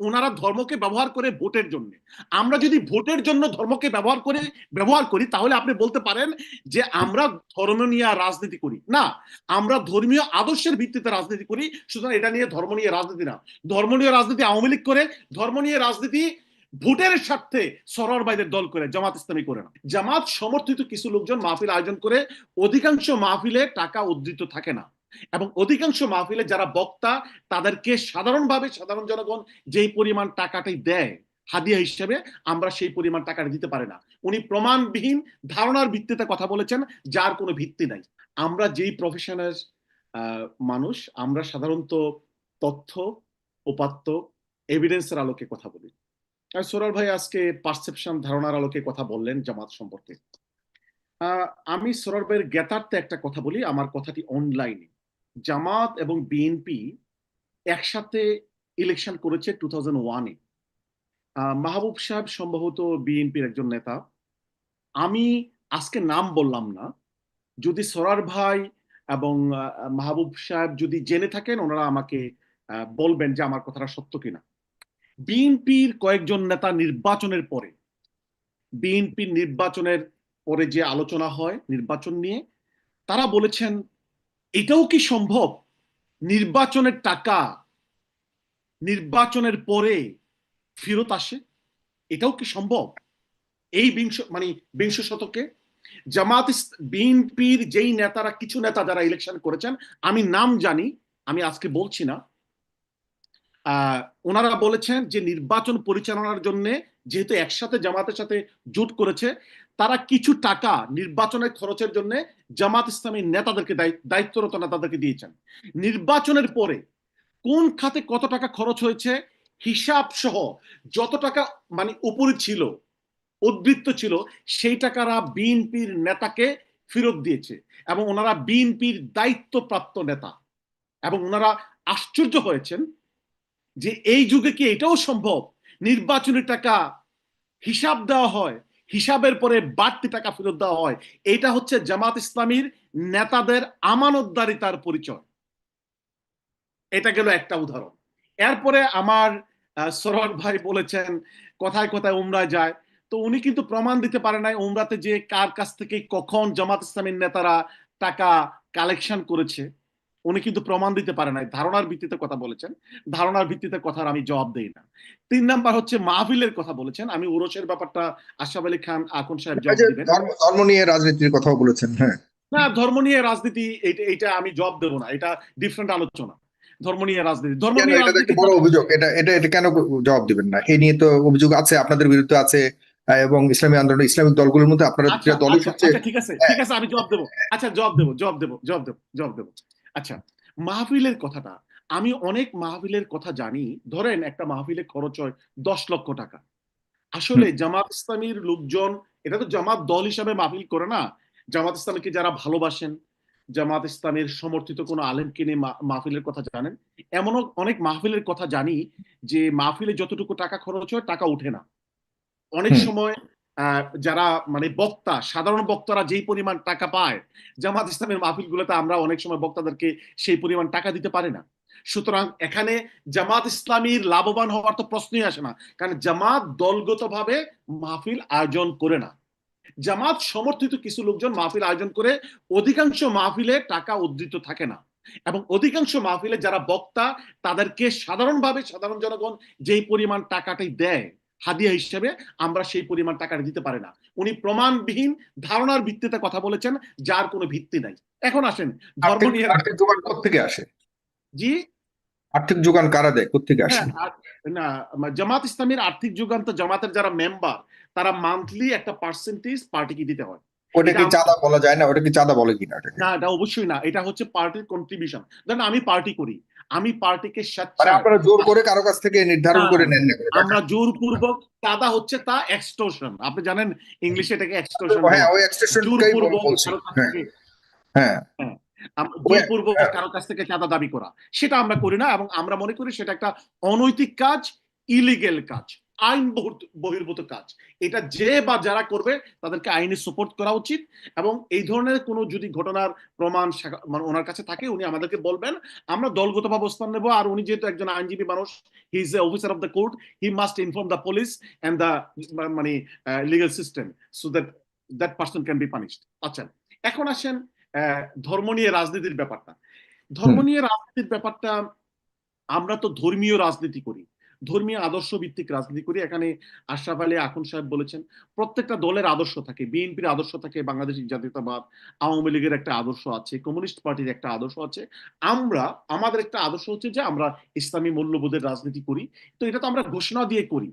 ওনারা ধর্মকে ব্যবহার করে ভোটের জন্য। আমরা যদি ভোটের জন্য ধর্মকে ব্যবহার করে, ব্যবহার করি, তাহলে আপনি বলতে পারেন যে আমরা ধর্ম নিয়ে রাজনীতি করি। না, আমরা ধর্মীয় আদর্শের ভিত্তিতে রাজনীতি করি, সুতরাং এটা নিয়ে ধর্ম নিয়ে রাজনীতি না। ধর্ম নিয়ে রাজনীতি আওয়ামী লীগ করে, ধর্ম নিয়ে রাজনীতি ভোটের স্বার্থে সরর দল করে, জামাত ইসলামী করে না। জামাত সমর্থিত কিছু লোকজন মাহফিল আয়োজন করে, অধিকাংশ মাহফিলে টাকা উদ্ধৃত থাকে না। এবং অধিকাংশ মাহফিলে যারা বক্তা, তাদেরকে সাধারণভাবে সাধারণ জনগণ যেই পরিমাণ টাকাটাই দেয়, হাদিয়া হিসেবে, আমরা সেই পরিমাণ টাকাটা দিতে পারি না। উনি প্রমাণবিহীন ধারণার ভিত্তিতে কথা বলেছেন, যার কোনো ভিত্তি নাই। আমরা যেই প্রফেশনের মানুষ, আমরা সাধারণত তথ্য, উপাত্ত এভিডেন্সের আলোকে কথা বলি। আর সোরার ভাই আজকে পারসেপশন ধারণার আলোকে কথা বললেন জামাত সম্পর্কে। আমি সোরার ভাইয়ের জ্ঞাতার্থে একটা কথা বলি, আমার কথাটি অনলাইনে জামাত এবং বিএনপি একসাথে ইলেকশন করেছে টু থাউজেন্ড ওয়ানে মাহবুব সাহেব সম্ভবত বিএনপির একজন নেতা। আমি আজকে নাম বললাম না। যদি সরার ভাই এবং মাহবুব সাহেব যদি জেনে থাকেন, ওনারা আমাকে বলবেন যে আমার কথাটা সত্য কিনা। বিএনপির কয়েকজন নেতা নির্বাচনের পরে, বিএনপির নির্বাচনের পরে যে আলোচনা হয় নির্বাচন নিয়ে, তারা বলেছেন এটাও কি সম্ভব? নির্বাচনের টাকা নির্বাচনের পরে ফেরত আসে? এটাও কি সম্ভব? এই বিংশ মানে বিংশ শতকে জামাত বিএনপির যেই নেতারা, কিছু নেতা যারা ইলেকশন করেছেন, আমি নাম জানি, আমি আজকে বলছি না। ওনারা বলেছেন যে নির্বাচন পরিচালনার জন্য যেহেতু একসাথে জামাতের সাথে জোট করেছে, তারা কিছু টাকা নির্বাচনের খরচের জন্য জামাত ইসলামী নেতাদেরকে দায়ি- দায়িত্বরত নেতাদেরকে দিয়েছেন। নির্বাচনের পরে কোন খাতে কত টাকা খরচ হয়েছে হিসাব সহ যত টাকা মানে উপরে ছিল, উদ্বৃত্ত ছিল, সেই টাকারা বিএনপির নেতাকে ফেরত দিয়েছে এবং ওনারা বিএনপির দায়িত্বপ্রাপ্ত নেতা এবং ওনারা আশ্চর্য হয়েছেন যে এই যুগে কি এটাও সম্ভব নির্বাচনী টাকা হিসাব দেওয়া হয়, হিসাবের পরে বাড়তি টাকা ফেরত দেওয়া হয়। এটা হচ্ছে জামাত ইসলামীর নেতাদের আমানতদারিতার পরিচয়। এটা গেল একটা উদাহরণ। এরপরে আমার সরোয়ার ভাই বলেছেন, কথায় কথায় উমরা যায়। তো উনি কিন্তু প্রমাণ দিতে পারে নাই উমরাতে যে কার কাছ থেকে কখন জামাত ইসলামীর নেতারা টাকা কালেকশন করেছে। উনি কিন্তু প্রমাণ দিতে পারে নাই ধারণার ভিত্তিতে কথা বলেছেন ধারণার ভিত্তিতে কথার আমি জবাব দেই না। তিন নাম্বার হচ্ছে মাহফিলের কথা বলেছেন আমি উরসের ব্যাপারটা আশরাফ আলী খান আকন সাহেব জবাব দিবেন। ধর্ম নিয়ে রাজনীতির কথাও বলেছেন হ্যাঁ। না ধর্ম নিয়ে রাজনীতি এটা এটা আমি জবাব দেবো না এটা ডিফারেন্ট আলোচনা। ধর্ম নিয়ে রাজনীতি ধর্ম নিয়ে এটা রাজনীতি বড় অভিযোগ এটা এটা এটা কেন জবাব দিবেন না? এই নিয়ে তো অভিযোগ আছে আপনাদের বিরুদ্ধে আছে এবং ইসলামী আন্দোলন ইসলামিক দলগুলোর মধ্যে আপনারা আচ্ছা, দলই আচ্ছা, সবচেয়ে আচ্ছা, ঠিক আছে ঠিক আছে আমি জবাব দেবো। আচ্ছা জবাব দেবো জবাব দেবো জবাব দেবো জবাব দেবো। আচ্ছা মাহফিলের কথাটা। আমি অনেক মাহফিলের কথা জানি। ধরেন একটা মাহফিলে খরচ হয় দশ লক্ষ টাকা। আসলে জামাত ইসলামীর লোকজন এটা তো জামাত দল হিসাবে মাহফিল করে না। জামাত ইসলামীকে যারা ভালোবাসেন জামাত ইসলামের সমর্থিত কোনো আলেমকে নিয়ে মাহফিলের কথা জানেন। এমনও অনেক মাহফিলের কথা জানি যে মাহফিলে যতটুকু টাকা খরচ হয় টাকা উঠে না। অনেক সময় যারা মানে বক্তা, সাধারণ বক্তারা যেই পরিমাণ টাকা পায়, জামাত ইসলামের মাহফিলগুলোতে আমরা অনেক সময় বক্তাদেরকে সেই পরিমাণ টাকা দিতে পারি না। সুতরাং এখানে জামাত ইসলামীর লাভবান হওয়ার তো প্রশ্নই আসে না, কারণ জামাত দলগতভাবে মাহফিল আয়োজন করে না। জামাত সমর্থিত কিছু লোকজন মাহফিল আয়োজন করে, অধিকাংশ মাহফিলে টাকা উদ্ধৃত থাকে না। এবং অধিকাংশ মাহফিলে যারা বক্তা, তাদেরকে সাধারণভাবে সাধারণ জনগণ যেই পরিমাণ টাকাটাই দেয় হাদিয়া হিসেবে আমরা সেই পরিমাণ টাকাটা দিতে পারি না। উনি প্রমাণবিহীন ধারণার ভিত্তিতে কথা বলেছেন যার কোনো ভিত্তি নাই। এখন আসেন ধর্ম নিয়ে আর্থিক যোগান থেকে আসে? জি? আর্থিক যোগান কারা দেয়? কোথেকে আসে? হ্যাঁ না জামাত ইসলামের আর্থিক যোগান তো জামাতের যারা মেম্বার তারা মান্থলি একটা পার্সেন্টেজ পার্টিকে দিতে হয়। ওটা কি চাঁদা বলা যায় না? ওটা কি চাঁদা বলে কিনা? ওটাকে না এটা অবশ্যই না। এটা হচ্ছে পার্টির কন্ট্রিবিউশন ধরেন আমি পার্টি করি। আমি পার্টিকে মানে আপনারা জোর করে কারও কাছ থেকে নির্ধারণ করে নেন না করে টাকা। আমরা জোরপূর্বক দাদা হচ্ছে তা এক্সটোর্শন আপনি জানেন ইংলিশে এটাকে এক্সটোর্শন হ্যাঁ ওই এক্সটেনশনটাই জোরপূর্বক বলছি। হ্যাঁ। হ্যাঁ। ওই- জোরপূর্বক হ্যাঁ। কারও কাছ থেকে চাঁদা দাবি করা। সেটা আমরা করি না এবং আমরা মনে করি সেটা একটা অনৈতিক কাজ ইলিগেল কাজ। আইন বহির্ভূত কাজ। এটা যে বা যারা করবে তাদেরকে আইনে সাপোর্ট করা উচিত এবং এই ধরনের কোনো যদি ঘটনার প্রমাণ মানে ওনার কাছে থাকে উনি আমাদেরকে বলবেন আমরা দলগত অবস্থান নেব আর উনি যেহেতু একজন আইনজীবী মানুষ he is a officer of the court he must inform the police and the মানে legal system so that that person can be punished আচ্ছা এখন আসেন আহ, ধর্ম নিয়ে রাজনীতির ব্যাপারটা। ধর্ম নিয়ে রাজনীতির ব্যাপারটা আমরা তো ধর্মীয় রাজনীতি করি। ধর্মীয় আদর্শ ভিত্তিক রাজনীতি করি। এখানে আশরাফ আলী আকুন সাহেব বলেছেন প্রত্যেকটা দলের আদর্শ থাকে বিএনপির আদর্শ থাকে বাংলাদেশ জাতীয়তাবাদ আওয়ামী লীগের একটা আদর্শ আছে কমিউনিস্ট পার্টির একটা আদর্শ আছে। আমরা আমাদের একটা আদর্শ হচ্ছে যে আমরা ইসলামী মূল্যবোধের রাজনীতি করি। তো এটা তো আমরা ঘোষণা দিয়ে করি।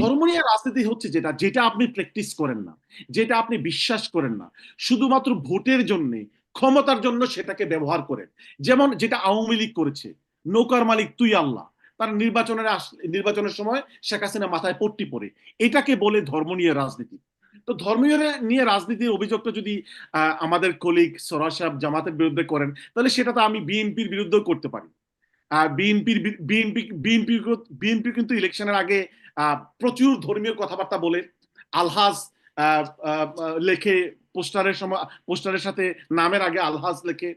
ধর্ম নিয়ে রাজনীতি হচ্ছে যেটা যেটা আপনি প্র্যাকটিস করেন না যেটা আপনি বিশ্বাস করেন না। শুধুমাত্র ভোটের জন্য ক্ষমতার জন্য সেটাকে ব্যবহার করেন। যেমন যেটা আওয়ামী লীগ করেছে নৌকার মালিক তুই আল্লাহ। তার নির্বাচনের নির্বাচনের সময় শেখ হাসিনা মাথায় পট্টি পড়ে এটাকে বলে ধর্ম নিয়ে রাজনীতি। তো ধর্মীয় নিয়ে রাজনীতির অভিযোগটা যদি আমাদের কলিগ সরাজ সাহেব জামাতের বিরুদ্ধে করেন, তাহলে সেটা তো আমি বিএনপির বিরুদ্ধেও করতে পারি। আর বিএনপির বিএনপি বিএনপি বিএনপি কিন্তু ইলেকশনের আগে প্রচুর ধর্মীয় কথাবার্তা বলে। আলহাজ লেখে পোস্টারের সময়, পোস্টারের সাথে নামের আগে আলহাজ লেখে।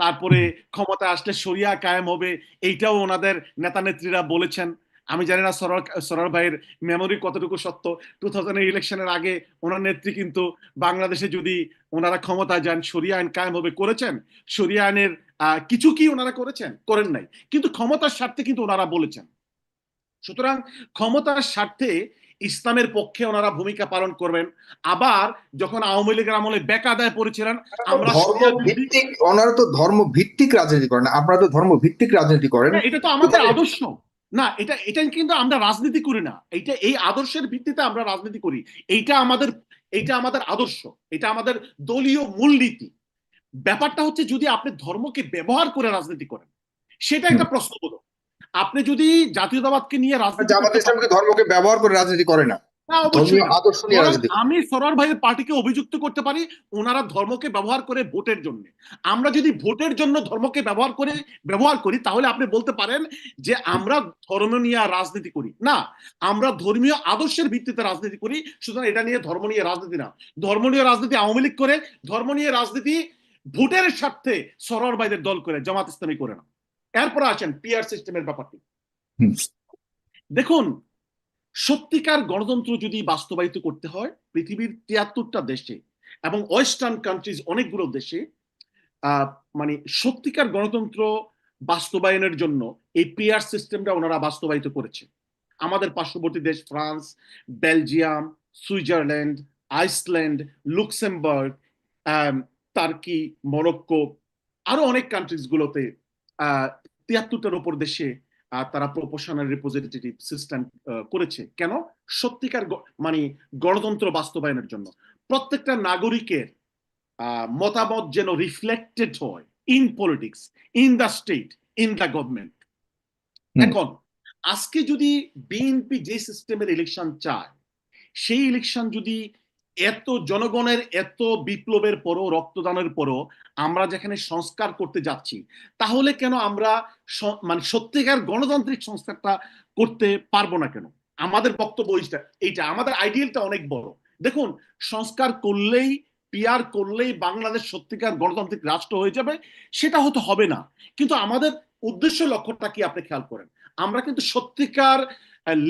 তারপরে ক্ষমতা আসলে শরিয়া কায়েম হবে, এইটাও ওনাদের নেতা নেত্রীরা বলেছেন। আমি জানি না সরল সরল ভাইয়ের মেমোরি কতটুকু সত্য। টু থাউজেন্ড ইলেকশনের আগে ওনার নেত্রী কিন্তু বাংলাদেশে যদি ওনারা ক্ষমতা যান, শরিয়া আইন কায়েম হবে করেছেন। শরিয়া আইনের কিছু কি ওনারা করেছেন? করেন নাই। কিন্তু ক্ষমতার স্বার্থে কিন্তু ওনারা বলেছেন। সুতরাং ক্ষমতার স্বার্থে ইসলামের পক্ষে ওনারা ভূমিকা পালন করবেন। আবার যখন আওয়ামী লীগের আমলে বেকাদায় পড়েছিলেন আমরা ভিত্তিক ওনারা তো ধর্ম ভিত্তিক রাজনীতি করেন আপনারা তো ধর্ম ভিত্তিক রাজনীতি করেন। এটা তো আমাদের আদর্শ। না এটা এটা কিন্তু আমরা রাজনীতি করি না। এটা এই আদর্শের ভিত্তিতে আমরা রাজনীতি করি। এইটা আমাদের এইটা আমাদের আদর্শ। এটা আমাদের দলীয় মূলনীতি। ব্যাপারটা হচ্ছে যদি আপনি ধর্মকে ব্যবহার করে রাজনীতি করেন সেটা একটা প্রশ্নবোধক। আপনি যদি জাতীয়তাবাদকে নিয়ে রাজনীতি জামাত করতে ইসলামকে ধর্মকে ব্যবহার করে রাজনীতি করে না। আমি সরার ভাইয়ের পার্টিকে অভিযুক্ত করতে পারি ওনারা ধর্মকে ব্যবহার করে ভোটের জন্য। আমরা যদি ভোটের জন্য ধর্মকে ব্যবহার করে ব্যবহার করি তাহলে আপনি বলতে পারেন যে আমরা ধর্ম নিয়ে রাজনীতি করি। না আমরা ধর্মীয় আদর্শের ভিত্তিতে রাজনীতি করি সুতরাং এটা নিয়ে ধর্ম নিয়ে রাজনীতি না। ধর্ম নিয়ে রাজনীতি আওয়ামী লীগ করে ধর্ম নিয়ে রাজনীতি ভোটের স্বার্থে সরর ভাইদের দল করে জামাত ইসলামী করে না। এরপর আসেন পিআর সিস্টেমের ব্যাপারটি। দেখুন সত্যিকার গণতন্ত্র যদি বাস্তবায়িত করতে হয় পৃথিবীর তিয়াত্তরটা দেশে এবং ওয়েস্টার্ন কান্ট্রিজ অনেকগুলো দেশে মানে সত্যিকার গণতন্ত্র বাস্তবায়নের জন্য এই পিআর সিস্টেমটা ওনারা বাস্তবায়িত করেছে। আমাদের পার্শ্ববর্তী দেশ France Belgium Switzerland Iceland Luxembourg Turkey Morocco আরও অনেক কান্ট্রিজ গুলোতে আহ, তিয়াত্তরটার উপর দেশে তারা প্রপোশনাল রিপ্রেজেন্টেটিভ সিস্টেম করেছে। কেন? সত্যিকার মানে গণতন্ত্র বাস্তবায়নের জন্য। প্রত্যেকটা নাগরিকের মতামত যেন রিফ্লেক্টেড হয় in politics in the state in the government. এখন আজকে যদি বিএনপি যে সিস্টেমের ইলেকশন চায় সেই ইলেকশন যদি এত জনগণের এত বিপ্লবের পরও, রক্তদানের পরও আমরা যেখানে সংস্কার করতে যাচ্ছি, তাহলে কেন আমরা মানে সত্যিকার গণতান্ত্রিক সংস্কারটা করতে পারব না কেন? আমাদের বক্তব্য এইটা এইটা আমাদের আইডিয়ালটা অনেক বড়। দেখুন, সংস্কার করলেই পিয়ার করলেই বাংলাদেশ সত্যিকার গণতান্ত্রিক রাষ্ট্র হয়ে যাবে, সেটা হয়তো হবে না। কিন্তু আমাদের উদ্দেশ্য লক্ষ্যটা কি আপনি খেয়াল করেন? আমরা কিন্তু সত্যিকার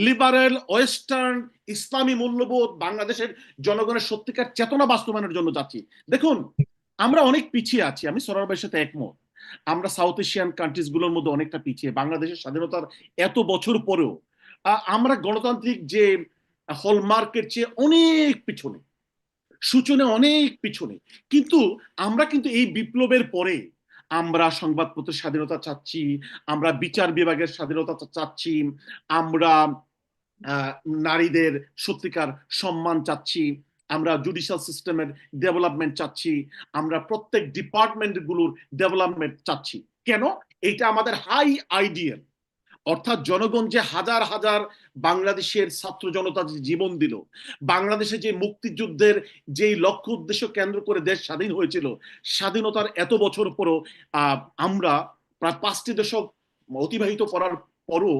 লিবারেল ওয়েস্টার্ন ইসলামী মূল্যবোধ বাংলাদেশের জনগণের সত্যিকার চেতনা বাস্তবায়নের জন্য যাচ্ছি। দেখুন, আমরা অনেক পিছিয়ে আছি, আমি সরার ভাইয়ের সাথে একমত। আমরা সাউথ এশিয়ান কান্ট্রিজগুলোর মধ্যে অনেকটা পিছিয়ে, বাংলাদেশের স্বাধীনতার এত বছর পরেও আমরা গণতান্ত্রিক যে হলমার্কের চেয়ে অনেক পিছনে, সূচনে অনেক পিছনে, কিন্তু আমরা কিন্তু এই বিপ্লবের পরে আমরা সংবাদপত্রের স্বাধীনতা চাচ্ছি, আমরা বিচার বিভাগের স্বাধীনতা চাচ্ছি, আমরা নারীদের সত্যিকার সম্মান চাচ্ছি, আমরা জুডিশিয়াল সিস্টেমের ডেভেলপমেন্ট চাচ্ছি, আমরা প্রত্যেক ডিপার্টমেন্টগুলোর ডেভেলপমেন্ট চাচ্ছি। কেন? এটা আমাদের হাই আইডিয়াল অর্থাৎ জনগণ যে হাজার হাজার বাংলাদেশের ছাত্র জনতা জীবন দিল, বাংলাদেশে যে মুক্তিযুদ্ধের যেই লক্ষ্য উদ্দেশ্য কেন্দ্র করে দেশ স্বাধীন হয়েছিল, স্বাধীনতার এত বছর পরও আমরা প্রায় পাঁচটি দশক অতিবাহিত করার পরও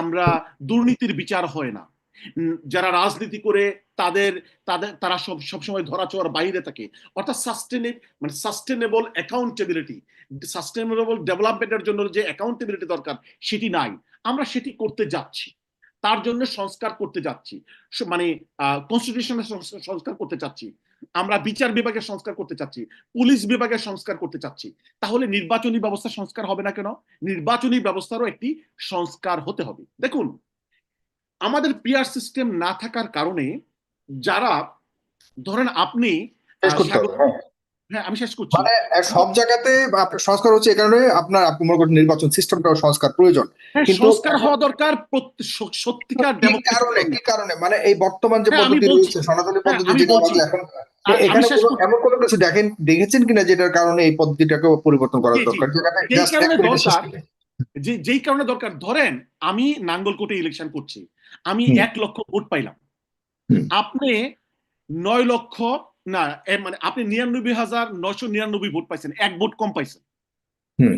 আমরা দুর্নীতির বিচার হয় না। যারা রাজনীতি করে তাদের তাদের, তারা সব সবসময় ধরা ছোঁয়ার বাইরে থাকে। অর্থাৎ সাস্টেনে মানে সাস্টেনেবল অ্যাকাউন্টেবিলিটি সাস্টেনেবল ডেভেলপমেন্টের জন্য যে অ্যাকাউন্টেবিলিটি দরকার, সেটি নাই। আমরা সেটি করতে যাচ্ছি। তার জন্য সংস্কার করতে যাচ্ছি। মানে কনস্টিটিউশনের সংস্কার করতে চাচ্ছি। আমরা বিচার বিভাগের সংস্কার করতে চাচ্ছি। পুলিশ বিভাগের সংস্কার করতে চাচ্ছি। তাহলে নির্বাচনী ব্যবস্থা সংস্কার হবে না কেন? নির্বাচনী ব্যবস্থারও একটি সংস্কার হতে হবে। দেখুন আমাদের পিআর সিস্টেম না থাকার কারণে যারা ধরেন আপনি হ্যাঁ। হ্যাঁ আমি শেষ করছি মানে সব জায়গাতে সংস্কার হচ্ছে এই কারণে আপনার আপনি মনে করেন নির্বাচন সিস্টেমটাও সংস্কার প্রয়োজন হ্যাঁ, কিন্তু- সংস্কার হওয়া দরকার সত্যিকার কারণে কি কারণে মানে এই বর্তমান যে হ্যাঁ, পদ্ধতি রয়েছে সনাতনী পদ্ধতি যেটা এখন এখানে। এমন কোনো কিছু দেখেন দেখেছেন কিনা যেটার কারণে এই পদ্ধতিটাকে পরিবর্তন করা। দরকার যেই কারণে দরকার, যেই কারণে দরকার ধরেন আমি নাঙ্গলকোটে ইলেকশন করছি আমি এক লক্ষ ভোট পাইলাম। আপনি নয় লক্ষ না মানে আপনি নিরানব্বই হাজার নয়শো নিরানব্বই ভোট পাইছেন এক ভোট কম পাইছেন।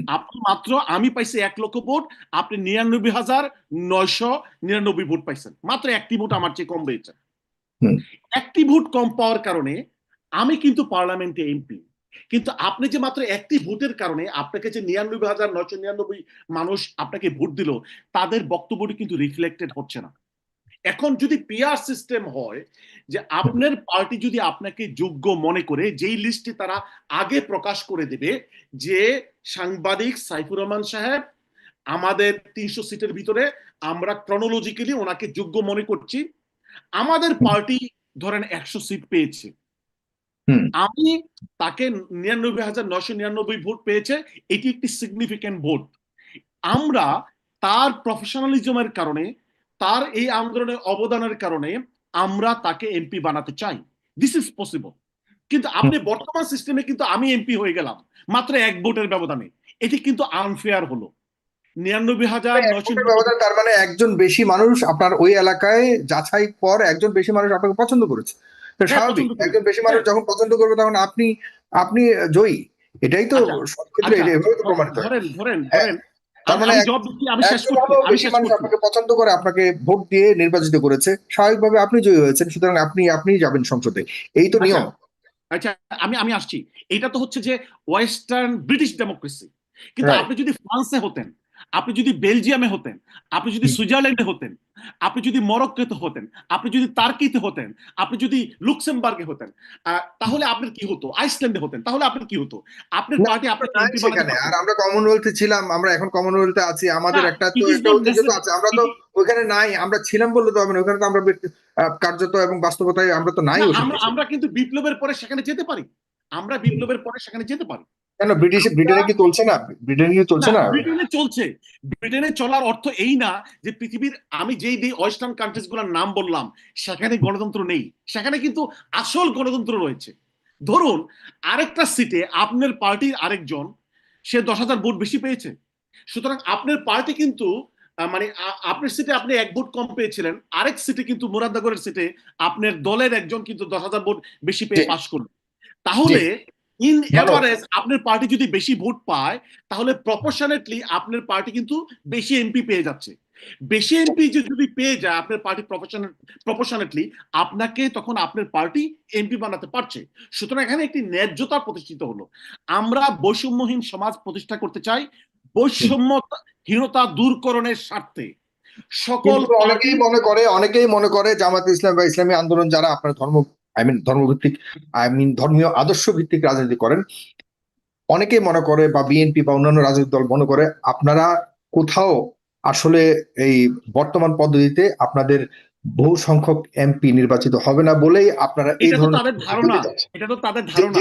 আপনি মাত্র আমি পাইছি এক লক্ষ ভোট আপনি নিরানব্বই হাজার নয়শো নিরানব্বই ভোট পাইছেন। মাত্র একটি ভোট আমার চেয়ে কম হুম। একটি ভোট কম পাওয়ার কারণে আমি কিন্তু পার্লামেন্টে এমপি। কিন্তু আপনি যে মাত্র একটি ভোটের কারণে আপনাকে যে নিরানব্বই হাজার নয়শো নিরানব্বই মানুষ আপনাকে ভোট দিল তাদের বক্তব্যটি কিন্তু রিফ্লেক্টেড হচ্ছে না। এখন যদি পিআর সিস্টেম হয় যে আপনার পার্টি যদি আপনাকে যোগ্য মনে করে যেই লিস্টে তারা আগে প্রকাশ করে দেবে যে সাংবাদিক সাইফুর রহমান সাহেব আমাদের তিনশো সিটের ভিতরে আমরা ক্রনোলজিক্যালি ওনাকে যোগ্য মনে করছি। আমাদের পার্টি ধরেন একশো সিট পেয়েছে। আমি তাকে নিরানব্বই হাজার নশো নিরানব্বই ভোট পেয়েছে এটি একটি সিগনিফিক্যান্ট ভোট আমরা তার প্রফেশনালিজমের কারণে তার এই আন্দোলনের অবদানের কারণে আমরা তাকে এমপি বানাতে চাই। দিস ইজ পসিবল কিন্তু আপনি বর্তমান সিস্টেমে কিন্তু আমি এমপি হয়ে গেলাম। মাত্র এক ভোটের ব্যবধানে। এটি কিন্তু আনফেয়ার হলো। নিরানব্বই হাজার ব্যবধান তার মানে একজন বেশি মানুষ আপনার ওই এলাকায় যাচাই পর একজন বেশি মানুষ আপনাকে পছন্দ করেছে। হ্যাঁ, স্বাভাবিক। একজন বেশি মানুষ যখন পছন্দ করবে তখন আপনি আপনি জয়ী। এটাই তো আচ্ছা, সব ক্ষেত্রে আচ্ছা, প্রমাণিত ধরেন ধরেন। মানে পছন্দ করে আপনাকে ভোট দিয়ে নির্বাচিত করেছে। স্বাভাবিকভাবে আপনি জয়ী হয়েছেন সুতরাং আপনি আপনি যাবেন সংসদে। এই তো আচ্ছা, নিয়ম। আচ্ছা আমি আমি আসছি। এটা তো হচ্ছে যে ওয়েস্টার্ন ব্রিটিশ ডেমোক্রেসি কিন্তু আপনি যদি ফ্রান্সে হতেন আপনি যদি বেলজিয়ামে হতেন আপনি যদি সুইজারল্যান্ডে হতেন আপনি যদি মরক্কোতে হতেন আপনি যদি তার্কিতে হতেন আপনি যদি লুক্সেমবার্গে হতেন তাহলে আপনার কি হতো? আইসল্যান্ডে হতেন তাহলে আপনার কি হতো? আপনার পার্টি আপনার সেখানে আর আমরা কমনওয়েলথে ছিলাম আমরা এখন কমনওয়েলথে আছি আমাদের একটা তো একটা আছে আমরা তো ওখানে নাই আমরা ছিলাম বললে তো হবে না ওখানে তো আমরা কার্যত এবং বাস্তবতায় আমরা তো নাই আমরা কিন্তু বিপ্লবের পরে সেখানে যেতে পারি। আমরা বিপ্লবের পরে সেখানে যেতে পারি। কেন ব্রিটিশ ব্রিটেনে কি চলছে না? ব্রিটেনে কি চলছে না ব্রিটেনে চলছে। ব্রিটেনে চলার অর্থ এই না যে পৃথিবীর আমি যেই যেই ওয়েস্টার্ন কান্ট্রিজগুলোর নাম বললাম সেখানে গণতন্ত্র নেই। সেখানে কিন্তু আসল গণতন্ত্র রয়েছে। ধরুন আরেকটা সিটে আপনার পার্টির আরেকজন সে দশ হাজার ভোট বেশি পেয়েছে। সুতরাং আপনার পার্টি কিন্তু মানে আপনার সিটে আপনি এক ভোট কম পেয়েছিলেন। আরেক সিটে কিন্তু মুরাদনগরের সিটে আপনার দলের একজন কিন্তু দশ হাজার ভোট বেশি পেয়ে পাশ করল। তাহলে ইন এভারেজ আপনার পার্টি যদি বেশি ভোট পায় তাহলে প্রপোর্শনেটলি আপনার পার্টি কিন্তু বেশি এমপি পেয়ে যাচ্ছে। বেশি এমপি যদি পেয়ে যায় আপনার পার্টি প্রপোর্শনেটলি আপনাকে তখন আপনার পার্টি এমপি বানাতে পারছে। সুতরাং এখানে একটি ন্যায্যতা প্রতিষ্ঠিত হলো। আমরা বৈষম্যহীন সমাজ প্রতিষ্ঠা করতে চাই বৈষম্যহীনতা দূরকরণের স্বার্থে। সকল অনেকেই মনে করে অনেকেই মনে করে জামাত ইসলাম বা ইসলামী আন্দোলন যারা আপনার ধর্ম আই মিন ধর্মভিত্তিক আই মিন ধর্মীয় আদর্শ ভিত্তিক রাজনীতি করেন। অনেকেই মনে করে বা বিএনপি বা অন্যান্য রাজনৈতিক দল মনে করে আপনারা কোথাও আসলে এই বর্তমান পদ্ধতিতে আপনাদের বহু সংখ্যক এমপি নির্বাচিত হবে না বলেই আপনারা এই ধরনের ধারণা। এটা তো তাদের ধারণা।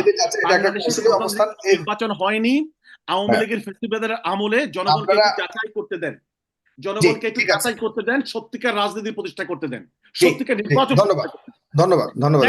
নির্বাচন হয়নি। আওয়ামী হ্যাঁ। লীগের ফেস্টিভ্যালের আমলে জনগণকে যাচাই করতে দেন। জনগণকে একটু যাচাই করতে দেন সত্যিকার রাজনীতি প্রতিষ্ঠা করতে দেন। সত্যিকার নির্বাচন ধন্যবাদ। ধন্যবাদ ধন্যবাদ।